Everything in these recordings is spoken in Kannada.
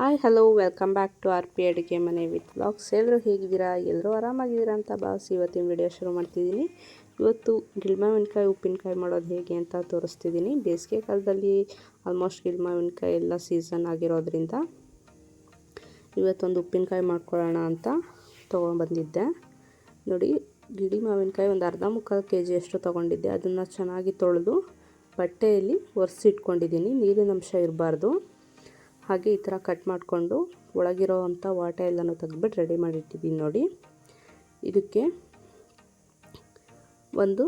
Hi hello welcome back to R P ಅಡುಗೆ ಮನೆ ವಿತ್ ಬ್ಲಾಗ್ಸ್ ಎಲ್ಲರೂ ಹೇಗಿದ್ದೀರಾ? ಎಲ್ಲರೂ ಆರಾಮಾಗಿದ್ದೀರಾ ಅಂತ ಭಾವಿಸಿ ಇವತ್ತಿನ ವಿಡಿಯೋ ಶುರು ಮಾಡ್ತಿದ್ದೀನಿ. ಇವತ್ತು ಗಿಲ್ಮಾವಿನಕಾಯಿ, ಉಪ್ಪಿನಕಾಯಿ ಮಾಡೋದು ಹೇಗೆ ಅಂತ ತೋರಿಸ್ತಿದ್ದೀನಿ. ಬೇಸಿಗೆ ಕಾಲದಲ್ಲಿ ಆಲ್ಮೋಸ್ಟ್ ಗಿಲ್ಮಾವಿನಕಾಯಿ ಎಲ್ಲ ಸೀಸನ್ ಆಗಿರೋದ್ರಿಂದ ಇವತ್ತೊಂದು ಉಪ್ಪಿನಕಾಯಿ ಮಾಡ್ಕೊಳ್ಳೋಣ ಅಂತ ತೊಗೊಂಡ್ಬಂದಿದ್ದೆ. ನೋಡಿ ಗಿಡಿ ಮಾವಿನಕಾಯಿ ಒಂದು ಅರ್ಧ ಮುಕ್ಕಾಲು ಕೆ ಜಿಯಷ್ಟು ತೊಗೊಂಡಿದ್ದೆ. ಅದನ್ನು ಚೆನ್ನಾಗಿ ತೊಳೆದು ಬಟ್ಟೆಯಲ್ಲಿ ಒರೆಸಿಟ್ಕೊಂಡಿದ್ದೀನಿ. ನೀರಿನ ಅಂಶ ಇರಬಾರ್ದು. ಹಾಗೆ ಈ ಥರ ಕಟ್ ಮಾಡಿಕೊಂಡು ಒಳಗಿರೋ ಅಂಥ ವಾಟೆ ಎಲ್ಲನೂ ತೆಗೆದ್ಬಿಟ್ಟು ರೆಡಿ ಮಾಡಿಟ್ಟಿದ್ದೀನಿ ನೋಡಿ. ಇದಕ್ಕೆ ಒಂದು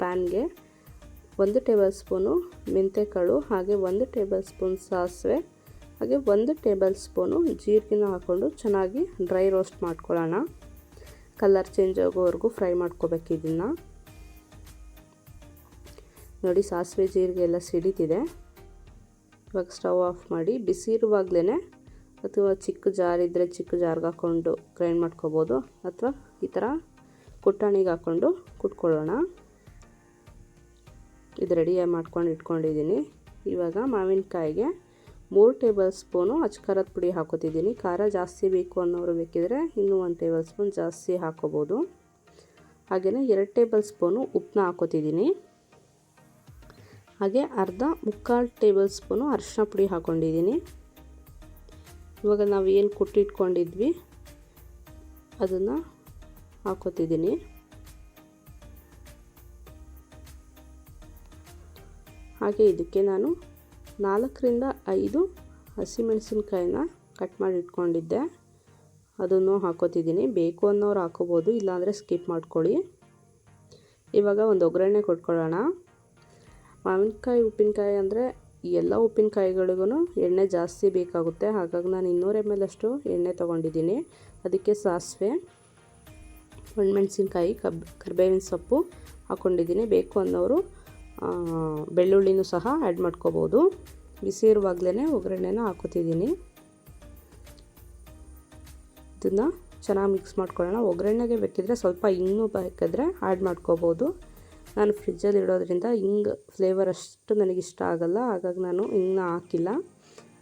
ಪ್ಯಾನ್ಗೆ ಒಂದು ಟೇಬಲ್ ಸ್ಪೂನು ಮೆಂತ್ಯಕಾಳು ಹಾಗೆ ಒಂದು ಟೇಬಲ್ ಸ್ಪೂನ್ ಸಾಸಿವೆ, ಹಾಗೆ ಒಂದು ಟೇಬಲ್ ಸ್ಪೂನು ಜೀರಿಗೆನ ಹಾಕ್ಕೊಂಡು ಚೆನ್ನಾಗಿ ಡ್ರೈ ರೋಸ್ಟ್ ಮಾಡ್ಕೊಳ್ಳೋಣ. ಕಲರ್ ಚೇಂಜ್ ಆಗೋವರೆಗೂ ಫ್ರೈ ಮಾಡ್ಕೋಬೇಕು ಇದನ್ನು. ನೋಡಿ, ಸಾಸಿವೆ ಜೀರಿಗೆ ಎಲ್ಲ ಸಿಡಿತಿದೆ. ಇವಾಗ ಸ್ಟವ್ ಆಫ್ ಮಾಡಿ ಬಿಸಿ ಇರುವಾಗಲೇ ಅಥವಾ ಚಿಕ್ಕ ಜಾರ್ ಇದ್ದರೆ ಚಿಕ್ಕ ಜಾರ್ಗೆ ಹಾಕ್ಕೊಂಡು ಗ್ರೈಂಡ್ ಮಾಡ್ಕೋಬೋದು ಅಥವಾ ಈ ಥರ ಕುಟ್ಟಾಣಿಗೆ ಹಾಕ್ಕೊಂಡು ಕುಟ್ಕೊಳ್ಳೋಣ. ಇದು ರೆಡಿಯಾಗಿ ಮಾಡ್ಕೊಂಡು ಇಟ್ಕೊಂಡಿದ್ದೀನಿ. ಇವಾಗ ಮಾವಿನಕಾಯಿಗೆ ಮೂರು ಟೇಬಲ್ ಸ್ಪೂನು ಅಚ್ಕಾರದ ಪುಡಿ ಹಾಕೋತಿದ್ದೀನಿ. ಖಾರ ಜಾಸ್ತಿ ಬೇಕು ಅನ್ನೋರು ಬೇಕಿದ್ರೆ ಇನ್ನೂ ಒಂದು ಟೇಬಲ್ ಸ್ಪೂನ್ ಜಾಸ್ತಿ ಹಾಕೋಬೋದು. ಹಾಗೆಯೇ ಎರಡು ಟೇಬಲ್ ಸ್ಪೂನು ಉಪ್ಪನ್ನ ಹಾಕೋತಿದ್ದೀನಿ. ಹಾಗೆ ಅರ್ಧ ಮುಕ್ಕಾಲು ಟೇಬಲ್ ಸ್ಪೂನು ಅರಿಶಿನ ಪುಡಿ ಹಾಕ್ಕೊಂಡಿದ್ದೀನಿ ಇವಾಗ ನಾವು ಏನು ಕೊಟ್ಟಿಟ್ಕೊಂಡಿದ್ವಿ, ಅದನ್ನು ಹಾಕೋತಿದ್ದೀನಿ. ಹಾಗೆ ಇದಕ್ಕೆ ನಾನು ನಾಲ್ಕರಿಂದ ಐದು ಹಸಿಮೆಣಸಿನ್ಕಾಯಿನ ಕಟ್ ಮಾಡಿ ಇಟ್ಕೊಂಡಿದ್ದೆ ಅದನ್ನು ಹಾಕೋತಿದ್ದೀನಿ. ಬೇಕು ಅನ್ನೋರು ಹಾಕೋಬೋದು, ಇಲ್ಲಾಂದರೆ ಸ್ಕಿಪ್ ಮಾಡ್ಕೊಳ್ಳಿ. ಇವಾಗ ಒಂದು ಒಗ್ಗರಣೆ ಕೊಟ್ಕೊಳ್ಳೋಣ. ಮಾವಿನಕಾಯಿ, ಉಪ್ಪಿನಕಾಯಿ ಅಂದರೆ ಎಲ್ಲ ಉಪ್ಪಿನಕಾಯಿಗಳಿಗೂ ಎಣ್ಣೆ ಜಾಸ್ತಿ ಬೇಕಾಗುತ್ತೆ. ಹಾಗಾಗಿ ನಾನು ಇನ್ನೂರು ಎಂ ಎಲ್ ಅಷ್ಟು ಎಣ್ಣೆ ತೊಗೊಂಡಿದ್ದೀನಿ. ಅದಕ್ಕೆ ಸಾಸಿವೆ, ಒಣಮೆಣ್ಸಿನ್ಕಾಯಿ, ಕಬ್, ಕರಿಬೇವಿನ ಸೊಪ್ಪು ಹಾಕ್ಕೊಂಡಿದ್ದೀನಿ ಬೇಕು ಅನ್ನೋರು ಬೆಳ್ಳುಳ್ಳಿನೂ ಸಹ ಆ್ಯಡ್ ಮಾಡ್ಕೋಬೋದು. ಬಿಸಿ ಇರುವಾಗಲೇ ಒಗ್ಗರಣೆನ ಹಾಕೋತಿದ್ದೀನಿ. ಇದನ್ನು ಚೆನ್ನಾಗಿ ಮಿಕ್ಸ್ ಮಾಡ್ಕೊಳ್ಳೋಣ. ಒಗ್ಗರಣೆಗೆ ಬೇಕಿದ್ರೆ ಸ್ವಲ್ಪ ಇನ್ನೂ ಬೇಕಾದರೆ ಆ್ಯಡ್ ಮಾಡ್ಕೋಬೋದು. ನಾನು ಫ್ರಿಜ್ಜಲ್ಲಿ ಇಡೋದ್ರಿಂದ ಹಿಂಗೆ ಫ್ಲೇವರ್ ಅಷ್ಟು ನನಗಿಷ್ಟ ಆಗಲ್ಲ. ಹಾಗಾಗಿ ನಾನು ಹಿಂಗೆ ಹಾಕಿಲ್ಲ.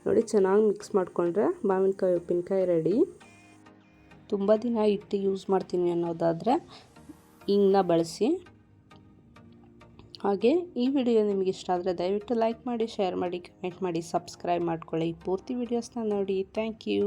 ನೋಡಿ ಚೆನ್ನಾಗಿ ಮಿಕ್ಸ್ ಮಾಡಿಕೊಂಡ್ರೆ ಮಾವಿನಕಾಯಿ, ಉಪ್ಪಿನಕಾಯಿ ರೆಡಿ ತುಂಬ ದಿನ ಇಟ್ಟು ಯೂಸ್ ಮಾಡ್ತೀನಿ ಅನ್ನೋದಾದರೆ ಹಿಂಗನ್ನ ಬಳಸಿ. ಹಾಗೆ ಈ ವಿಡಿಯೋ ನಿಮಗೆ ಇಷ್ಟ ಆದರೆ ದಯವಿಟ್ಟು ಲೈಕ್ ಮಾಡಿ ಶೇರ್ ಮಾಡಿ ಕಮೆಂಟ್ ಮಾಡಿ ಸಬ್ಸ್ಕ್ರೈಬ್ ಮಾಡ್ಕೊಳ್ಳಿ. ಪೂರ್ತಿ ವೀಡಿಯೋಸ್ನ ನೋಡಿ. Thank you